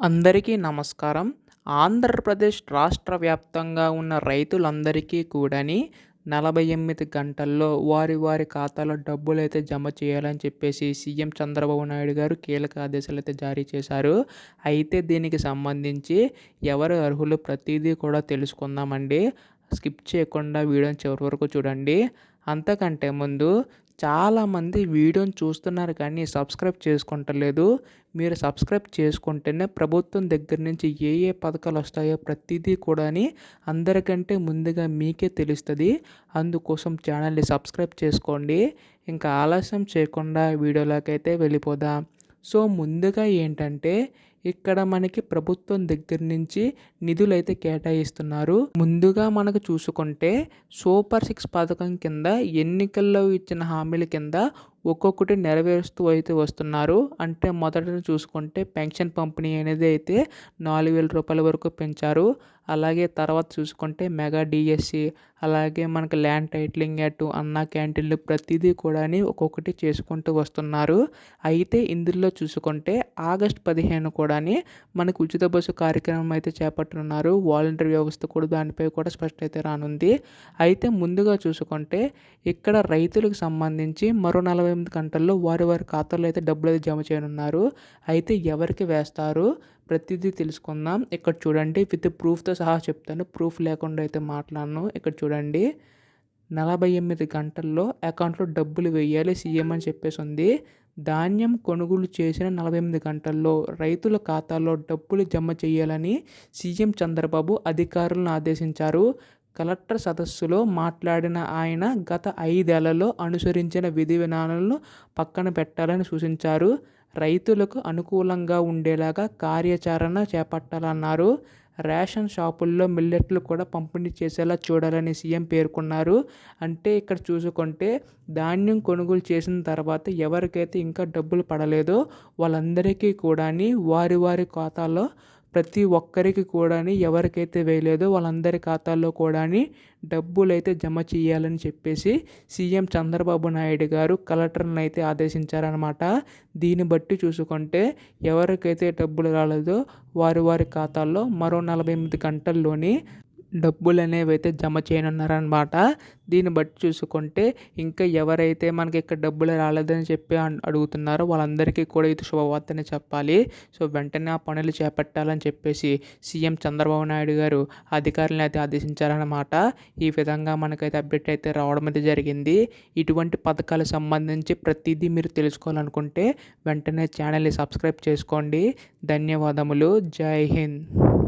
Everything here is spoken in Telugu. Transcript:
అందరికీ నమస్కారం. ఆంధ్రప్రదేశ్ రాష్ట్ర వ్యాప్తంగా ఉన్న రైతులందరికీ కూడాని నలభై ఎనిమిది గంటల్లో వారి వారి ఖాతాలో డబ్బులు అయితే జమ చేయాలని చెప్పేసి సీఎం చంద్రబాబు నాయుడు గారు కీలక ఆదేశాలు అయితే జారీ చేశారు. అయితే దీనికి సంబంధించి ఎవరు అర్హులు ప్రతిదీ కూడా తెలుసుకుందామండి. స్కిప్ చేయకుండా వీడియోని చివరి వరకు చూడండి. అంతకంటే ముందు చాలామంది వీడియోని చూస్తున్నారు కానీ సబ్స్క్రైబ్ చేసుకుంటలేదు. మీరు సబ్స్క్రైబ్ చేసుకుంటేనే ప్రభుత్వం దగ్గర నుంచి ఏ ఏ పథకాలు వస్తాయో ప్రతిదీ కూడాని అందరికంటే ముందుగా మీకే తెలుస్తుంది. అందుకోసం ఛానల్ని సబ్స్క్రైబ్ చేసుకోండి. ఇంకా ఆలస్యం చేయకుండా వీడియోలోకి అయితే వెళ్ళిపోదాం. సో ముందుగా ఏంటంటే ఇక్కడ మనకి ప్రభుత్వం దగ్గర నుంచి నిధులు అయితే కేటాయిస్తున్నారు. ముందుగా మనకు చూసుకుంటే సూపర్ సిక్స్ పథకం కింద ఎన్నికల్లో ఇచ్చిన హామీల కింద ఒక్కొక్కటి నెరవేరుస్తూ అయితే వస్తున్నారు. అంటే మొదట చూసుకుంటే పెన్షన్ పంపిణీ అనేది అయితే నాలుగు వేల రూపాయల వరకు పెంచారు. అలాగే తర్వాత చూసుకుంటే మెగా డిఎస్సి అలాగే మనకి ల్యాండ్ టైటిలింగ్ అటు అన్న క్యాంటీన్లు ప్రతిదీ కూడా ఒక్కొక్కటి చేసుకుంటూ వస్తున్నారు. అయితే ఇందులో చూసుకుంటే ఆగస్ట్ పదిహేను కూడా మనకు ఉచిత బస్సు కార్యక్రమం అయితే చేపట్టనున్నారు. వాలంటీర్ వ్యవస్థ కూడా దానిపై కూడా స్పష్టత రానుంది. అయితే ముందుగా చూసుకుంటే ఇక్కడ రైతులకు సంబంధించి మరో నలభై ఎనిమిది గంటల్లో వారి వారి ఖాతాలో అయితే డబ్బులు అయితే జమ చేయనున్నారు. అయితే ఎవరికి వేస్తారు? ప్రతిదీ తెలుసుకుందాం. ఇక్కడ చూడండి విత్ ప్రూఫ్తో సహా చెప్తాను. ప్రూఫ్ లేకుండా అయితే మాట్లాడను. ఇక్కడ చూడండి నలభై ఎనిమిది గంటల్లో అకౌంట్లో డబ్బులు వేయాలి సీఎం అని చెప్పేసి ఉంది. ధాన్యం కొనుగోలు చేసిన నలభై ఎనిమిది గంటల్లో రైతుల ఖాతాలో డబ్బులు జమ చేయాలని సీఎం చంద్రబాబు అధికారులను ఆదేశించారు. కలెక్టర్ సదస్సులో మాట్లాడిన ఆయన గత ఐదేళ్ళలో అనుసరించిన విధి విధానాలను పక్కన పెట్టాలని సూచించారు. రైతులకు అనుకూలంగా ఉండేలాగా కార్యాచరణ చేపట్టాలన్నారు. రేషన్ షాపుల్లో మిల్లెట్లు కూడా పంపిణీ చేసేలా చూడాలని సీఎం పేర్కొన్నారు. అంటే ఇక్కడ చూసుకుంటే ధాన్యం కొనుగోలు చేసిన తర్వాత ఎవరికైతే ఇంకా డబ్బులు పడలేదో వాళ్ళందరికీ కూడా వారి వారి ఖాతాలో ప్రతి ఒక్కరికి కూడా ఎవరికైతే వేయలేదో వాళ్ళందరి ఖాతాల్లో కూడా డబ్బులు అయితే జమ చేయాలని చెప్పేసి సీఎం చంద్రబాబు నాయుడు గారు కలెక్టర్ని అయితే ఆదేశించారనమాట దీన్ని బట్టి చూసుకుంటే ఎవరికైతే డబ్బులు రాలేదో వారి వారి ఖాతాల్లో మరో నలభై ఎనిమిది గంటల్లోని డబ్బులు అనేవి అయితే జమ చేయనున్నారనమాట దీన్ని బట్టి చూసుకుంటే ఇంకా ఎవరైతే మనకి ఇక్కడ డబ్బులు రాలేదని చెప్పి అడుగుతున్నారో వాళ్ళందరికీ కూడా ఇది శుభవార్తనే చెప్పాలి. సో వెంటనే ఆ పనులు చేపట్టాలని చెప్పేసి సీఎం చంద్రబాబు నాయుడు గారు అధికారులను అయితే ఆదేశించారనమాట ఈ విధంగా మనకైతే అప్డేట్ అయితే రావడం అయితే జరిగింది. ఇటువంటి పథకాలకు సంబంధించి ప్రతిదీ మీరు తెలుసుకోవాలనుకుంటే వెంటనే ఛానల్ని సబ్స్క్రైబ్ చేసుకోండి. ధన్యవాదములు. జై హింద్.